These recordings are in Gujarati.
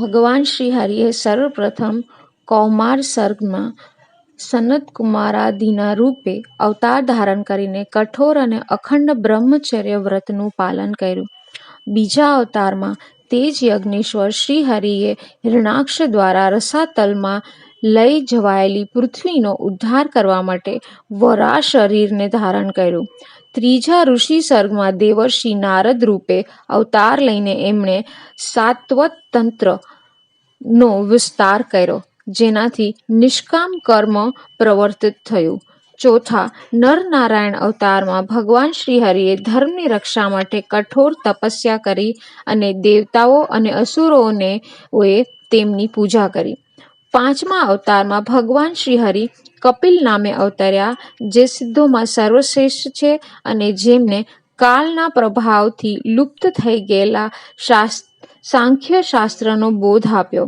ભગવાન શ્રી હરિએ સર્વપ્રથમ કૌમાર સર્ગમાં સનતકુમારાદિના રૂપે અવતાર ધારણ કરીને કઠોર અને અખંડ બ્રહ્મચર્ય વ્રતનું પાલન કર્યું. બીજા અવતારમાં તે જ યજ્ઞેશ્વર શ્રી હરિએ હિરણાક્ષ દ્વારા રસાતલમાં લઈ જવાયેલી પૃથ્વીનો ઉદ્ધાર કરવા માટે વરા શરીરને ધારણ કર્યું. ત્રીજા ઋષિ સર્ગમાં દેવર્ષિ નારદ રૂપે અવતાર લઈને એમણે સાત્વત તંત્ર નો વિસ્તાર કર્યો, જેનાથી નિષ્કામ કર્મ પ્રવર્તિત થયું. ચોથા, નરનારાયણ અવતારમાં ભગવાન શ્રી હરિએ ધર્મની રક્ષા માટે કઠોર તપસ્યા કરી અને દેવતાઓ અને અસુરોને તેમની પૂજા કરી. પાંચમા અવતારમાં ભગવાન શ્રી હરિ કપિલ નામે અવતર્યા, જે સિદ્ધોમાં સર્વશ્રેષ્ઠ છે અને જેમને કાળના પ્રભાવથી લુપ્ત થઈ ગયેલા શાસ્ત્ર સાંખ્ય શાસ્ત્રનો બોધ આપ્યો.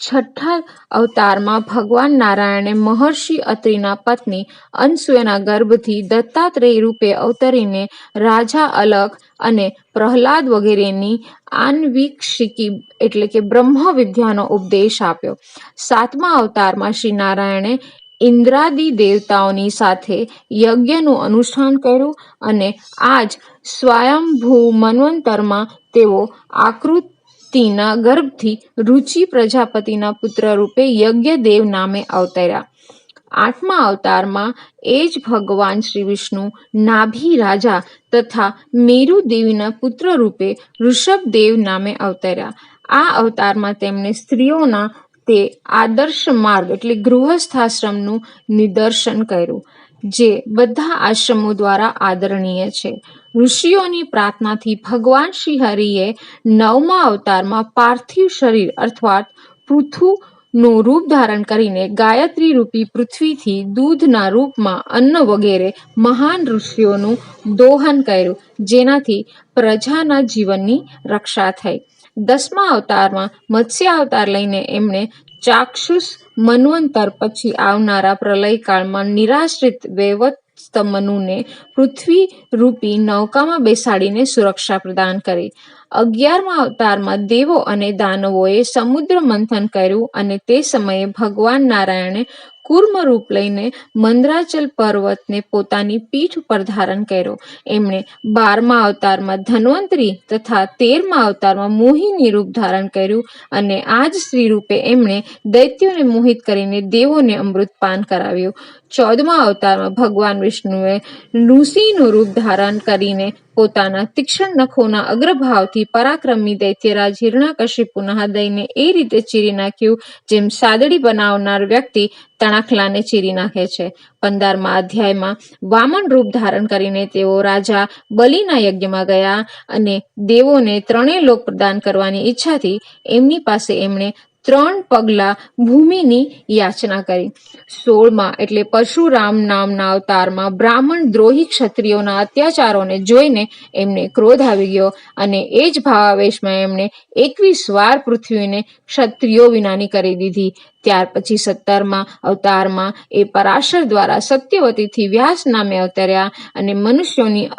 છઠ્ઠા અવતારમાં ભગવાન નારાયણે મહર્ષિ અત્રિના પત્ની અનસૂયાના ગર્ભથી દત્તાત્રેય રૂપે અવતરીને રાજા અલક અને પ્રહલાદ વગેરેની આન્વીક્ષિકી એટલે કે બ્રહ્મ વિદ્યાનો ઉપદેશ આપ્યો. સાતમા અવતારમાં શ્રી નારાયણે ઇન્દ્રાદિ દેવતાઓની સાથે યજ્ઞનું અનુષ્ઠાન કર્યું અને આજ સ્વયંભૂ મન્વંતરમાં તેઓ આકૃતિના ગર્ભથી રુચિ પ્રજાપતિના પુત્ર રૂપે યજ્ઞદેવ નામે અવતર્યા. આઠમા અવતારમાં એ જ ભગવાન શ્રી વિષ્ણુ નાભી રાજા તથા મેરુ દેવીના પુત્ર રૂપે ઋષભદેવ નામે અવતર્યા. આ અવતારમાં તેમણે સ્ત્રીઓના તે આદર્શ માર્ગ એટલે ગૃહસ્થાશ્રમનું નિદર્શન કર્યું જે બધા આશ્રમો દ્વારા આદરણીય છે. ઋષિઓની પ્રાર્થનાથી ભગવાન શ્રી હરિએ નવમા અવતારમાં પાર્થિવ શરીર અર્થાત પૃથુનું રૂપ ધારણ કરીને ગાયત્રી રૂપી પૃથ્વીથી દૂધના રૂપમાં અન્ન વગેરે મહાન ઋષિઓનું દોહન કર્યું, જેનાથી પ્રજાના જીવનની રક્ષા થઈ. દસમા અવતારમાં મત્સ્ય અવતાર લઈને એમણે ચાક્ષુષ મન્વંતર પછી આવનારા પ્રલયકાળમાં નિરાશ્રિત વૈવસ્વત મનુને પૃથ્વી રૂપી નૌકામાં બેસાડીને સુરક્ષા પ્રદાન કરી. અગિયારમા અવતારમાં દેવો અને દાનવોએ સમુદ્ર મંથન કર્યું અને તે સમયે ભગવાન નારાયણે કૂર્મ રૂપ લઈને મંદરાચલ પર્વતને પોતાની પીઠ ઉપર ધારણ કર્યો. એમણે બારમા અવતારમાં ધન્વંતરી તથા તેરમા અવતારમાં મોહિની રૂપ ધારણ કર્યું અને આ જ સ્ત્રી રૂપે એમણે દૈત્યોને મોહિત કરીને દેવોને અમૃતપાન કરાવ્યું. ચૌદમા અવતારમાં ભગવાન વિષ્ણુએ લુસીનું રૂપ ધારણ કરીને પોતાના તીક્ષ્ણ નખોના અગ્રભાવથી પરાક્રમી દૈત્યરાજ હિરણ્યકશિપુના હૃદયને એ રીતે ચીરી નાખ્યું જેમ સાદડી બનાવનાર વ્યક્તિ તણાખલાને ચીરી નાખે છે. પંદરમા અધ્યાયમાં વામન રૂપ ધારણ કરીને તેઓ રાજા બલિના યજ્ઞમાં ગયા અને દેવોને ત્રણેય લોક પ્રદાન કરવાની ઈચ્છાથી એમની પાસે એમણે ત્રણ પગલા ભૂમિની યાચના કરી. સોળમાં એટલે પરશુરામ નામના અવતારમાં બ્રાહ્મણ દ્રોહી ક્ષત્રિયોના અત્યાચારોને જોઈને એમને ક્રોધ આવી ગયો અને એ જ ભાવાવેશમાં એમણે એકવીસ વાર પૃથ્વીને ક્ષત્રિયો વિનાની કરી દીધી. ત્યાર પછી સત્તરમાં અવતારમાં એ પરાશર દ્વારા સત્યવતીથી વ્યાસ નામે અવતર્યા અને મનુષ્યોની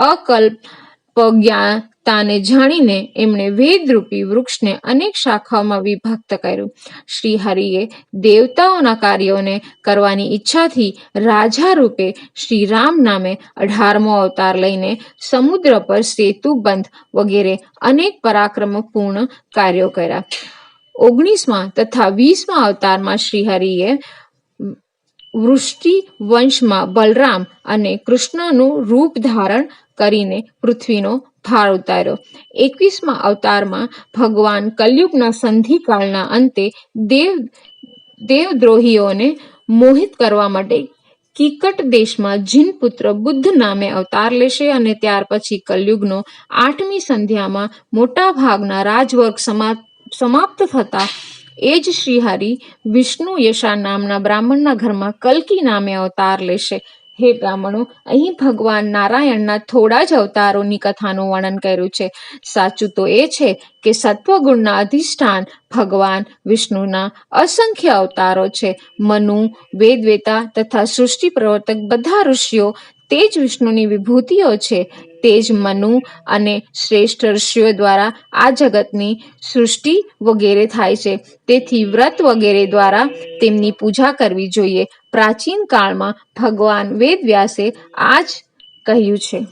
અકલ્પજ્ઞતાને જાણીને એમણે વેદરૂપી વૃક્ષને અનેક શાખાઓમાં વિભક્ત કર્યું. શ્રી હરિએ દેવતાઓના કાર્યોને કરવાની ઈચ્છાથી રાજા રૂપે શ્રી રામ નામે અઢારમો અવતાર લઈને સમુદ્ર પર સેતુ બંધ વગેરે અનેક પરાક્રમપૂર્ણ કાર્યો કર્યા. ઓગણીસમાં તથા વીસમા અવતારમાં શ્રી હરિએ વૃષ્ટિ વંશમાં બલરામ અને કૃષ્ણનું રૂપ ધારણ કરીને પૃથ્વીનો ભાર ઉતાર્યો. એકવીસમા અવતારમાં ભગવાન કલયુગના સંધિકાળના અંતે દેવ, દેવદ્રોહીઓને મોહિત કરવા માટે કિકટ દેશમાં જીન પુત્ર બુદ્ધ નામે અવતાર લેશે અને ત્યાર પછી કલિયુગનો આઠમી સંધ્યામાં મોટા ભાગના રાજવર્ગ સમાપ્ત થતા એ જ શ્રીહારી વિષ્ણુ યશા નામના બ્રાહ્મણના ઘરમાં કલ્કી નામે અવતાર લેશે. હે બ્રાહ્મણો અહીં ભગવાન નારાયણના થોડા જ અવતારોની કથાનું વર્ણન કર્યું છે. સાચું તો એ છે કે સત્વગુણના અધિષ્ઠાન ભગવાન વિષ્ણુના અસંખ્ય અવતારો છે. મનુ, વેદવેતા તથા સૃષ્ટિ પ્રવર્તક બધા ઋષિઓ તે જ વિષ્ણુની વિભૂતિઓ છે. તે જ મનુ અને શ્રેષ્ઠ ઋષિઓ દ્વારા આ જગતની સૃષ્ટિ વગેરે થાય છે. તેથી વ્રત વગેરે દ્વારા તેમની પૂજા કરવી જોઈએ. પ્રાચીન કાળમાં ભગવાન વેદવ્યાસે આ જ કહ્યું છે.